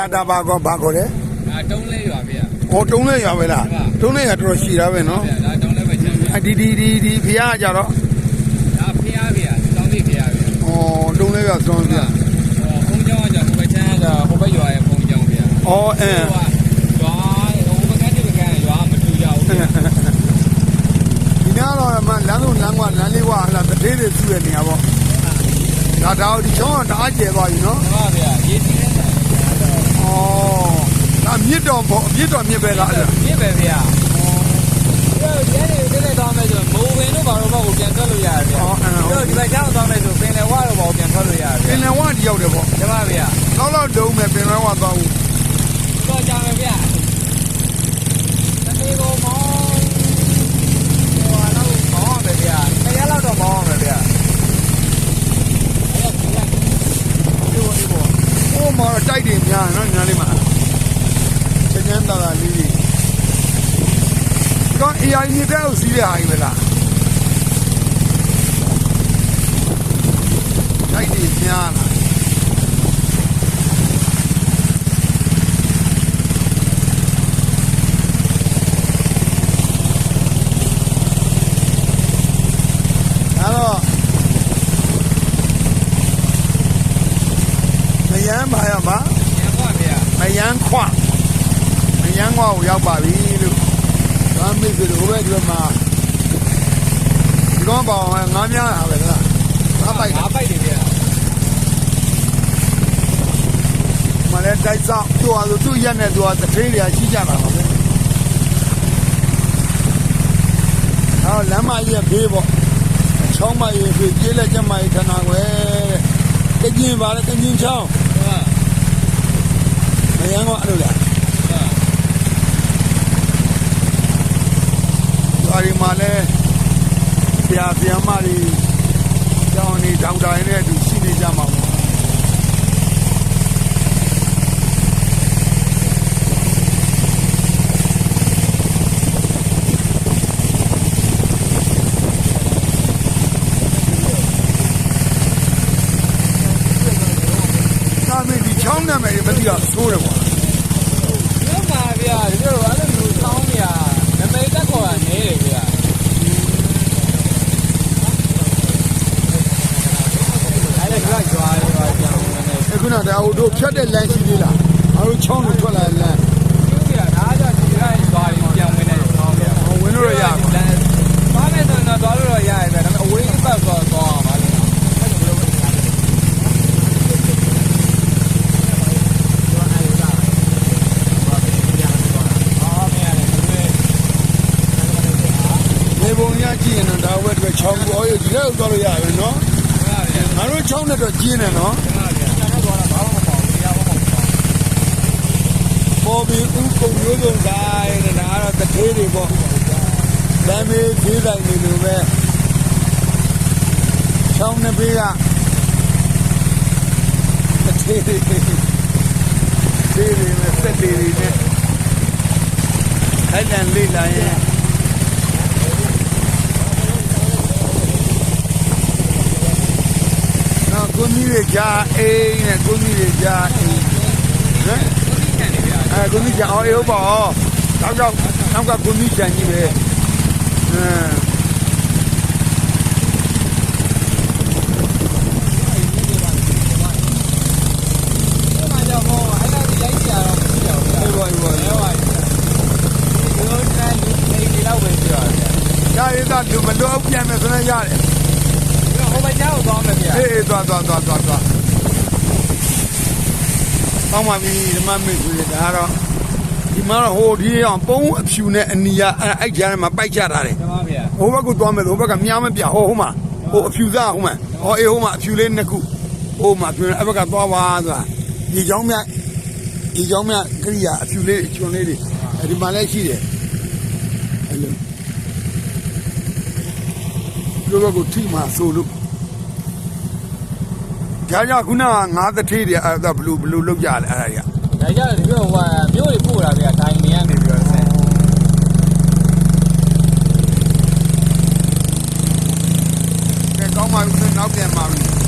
ဒါဒါဘာကောဘာကောလဲဒါတုံးလေးရွာဗျာဟောတုံးလဲရပဲလားတုံးလဲရတော်တော်ရှိတာပဲနော်ဗျာဒါတုံးလေးပဲချမ်းဗျာအဒီဒီဒီဒီဖះကြတော့ဒါဖျားဗျာတောင်းလေးဖျားဗျာဟောတုံးလဲရသွန်းပြဟိုဘုံကျောင်းကဟိုဘက်ချမ်းကဟိုဘက်ရွာရဲ့ဘုံကျောင်းဗျာဩအင်းဟိုကရွာဟိုဘက်ကတိဘက်ကရွာမတူကြဘူးဗျာဒီနားတော့မှလမ်းဆုံးလမ်းကလမ်းလေးဝဟလာတသေးတွေသူ့ရဲ့နေရာပေါ့ဒါတော့ဒီချောင်းကတအားကျဲသွားပြီနော်ဟုတ်ဗျာရေးစီးနေတာဩ ဒါမြစ်တော်ပေါ့မြစ်တော်မြစ်ပဲလားအဲ့ဒါပြည့်ပဲဗျာဟိုရဲနေတက်တက်တောင်းမယ်ဆိုမိုးဝင်တို့ဘာလို့ဘောကိုပြန်ထွက်လို့ရတယ်ဗျာတို့ဒီဘက်ကျောင်းတောင်းမယ်ဆိုပင်လေဝါတော့ဘောကိုပြန်ထွက်လို့ရတယ် ပင်လယ်ဝတရောက်တယ်ပေါ့ ကျမဗျာ လောက်လောက်တုံးမယ်ပင်လယ်ဝသွားဘူး တော့ကြောင်မယ်ဗျာတတိကိုမောင်းဟိုတော့မောင်းမယ်ဗျာခရလောက်တော့မောင်းမယ်ဗျာအဲ့ဒါကဒီလိုဒီလို ဟိုမှာ တော့တိုက်တယ်များနော်ညာလေးမှာချမ်းချမ်းသာသာလေးလေးတော့ AI မြစ်တဲ့ကိုစီးတဲ့ဟာကြီးပဲလားတိုက်တယ်များလားအဲ့တော့မယမ်းပါရပါ ညံပါ ဗျာမယမ်းခွမယမ်းခွကိုရောက်ပါပြီလို့ဒါမိတ်ဆွေတို့ဟိုဘက်ဒီဘက်မှာဒီကောင်ပေါအောင်ငားများတာပဲလားငါးပိုက်တာငါပိုက်တယ်ဗျာမလဲတိုက်ဆောင်သူ့ဟာဆိုသူ့ရက်နဲ့သူဟာတစ်ထေးတွေကရှိကြတာပါပဲဟောလ မ်းမကြီးကဘေးပေါ့ချောင်းမကြီးဘေးပြေးလက်ကျမကြီးခဏွယ်တကျင်ပါလေတကျင်ချောင်းဟုတ်မယမ်းခွအဲ့လိုလားဟုတ်ဒါဒီမှာလဲဆရာဆရာမတွေကျောင်းနေဒေါက်တာရင်းနဲ့အတူရှိနေကြမှာပေါ့ဒါ မင်းဒီချောင်းနာမည်တွေမသိတော့သိုးတယ်ကွာညပါဗျာဒီလိုအဲ့လိုမျိုးဆောင်းဗျာနမိတ်တက်ခေါ်တာနေတယ်ဗျာအဲ့ဒါကရွာရွာကြောင်နေတယ်အခုနောက်ဒါဟိုတို့ဖြတ်တဲ့လမ်းရှိသေးလားငါတို့ချောင်းလို့ထွက်လာတဲ့လမ်း ကျူးဗျာဒါကြောင့်ဒီတိုင်းရွာကြောင်ဝင်နေဆောင်းဗျာ ဟိုဝင်လို့ရရမှာ ဘာနဲ့ဆိုတော့သွားလို့ရရတယ်ဗျာဒါပေမဲ့အဝေးကြီးပတ်သွားသွားအောင်ပါလေအော်မရတယ်ဒီလို နေပုံရကြည့်ရင်တော့ဒါဘက်တွေချောင်းကိုအော်ရဒီလောက်သွားလို့ရပြီနော်ပါဗျာငါတို့ချောင်းနဲ့တော့ကျင်းတယ်နော်ပါဗျာကျွန်တော်ကတော့ဘာမှမပေါ့ဘူးတရားမှမပေါ့ပေါ်ပြီးဥကုံရိုးစုံတိုင်းနဲ့ဒါကတော့တထေးတွေပေါ့လမ်းမေးသေးတိုင်းနေလို့ပဲချောင်းနှစ်ဘေးကတထေးတွေသေးတွေနဲ့စက်တွေနဲ့အဲ့လန်လေးလာရင်နော် ကိုကြီးတွေကြားအိမ်နဲ့ကိုကြီးတွေကြားအိမ်ဟမ်အဲကုမိချန်အော်အေဟုတ်ပါအော်နောက်တော့နောက်ကကုမိချန်ကြီးပဲအင်းဒီမှာကြောင့်ဟောအဲ့ဒါဒီလိုက်ကြတော့မကြောက်ဘူးအေးပါအေးပါ။အဲ့ပါဒီလိုတန်းဒီဒီလောက်ပဲပြောရတယ်ဒါရတာလူမလို့ပြန်မယ်ဆိုရင်ရတယ်။ဒီဟိုဘက်ကျောင်းသွားမယ်ဗျာ အေးအေး သွားသွားသွားသွားသွားကောင်းပါပြီဒီမမေ့ဆိုရတာတော့ဒီမှာတော့ဟိုဒီအောင်ပုံးအဖြူနဲ့အနီယာအဲ့အဲ့ကြားထဲမှာပိုက်ချတာတယ်။ကျမဗျာဟိုဘက်ကသွားမယ်ဟိုဘက်ကမြားမပြဟိုဟိုမှာဟိုအဖြူသားဟိုမှာဟောအေးဟိုမှာအဖြူလေးနှစ်ခုဟိုမှာပြအဲ့ဘက်ကသွားပါဆိုတာဒီကြောင်းမြဒီကြောင်းမြကရိယာအဖြူလေးချွန်လေးတွေအဲ့ဒီမှာလည်းရှိတယ်အဲ့လိုဒီဘက်ကထိမှဆိုလို့ ကြာကြာခုနကငါးတထေးတွေအဲ့ဒါဘလူးဘလူးလောက်ကြတယ်အဲ့ဒါကြီး။ဒါကြောင့်ဒီလိုဟိုမြို့တွေပို့တာဗျာ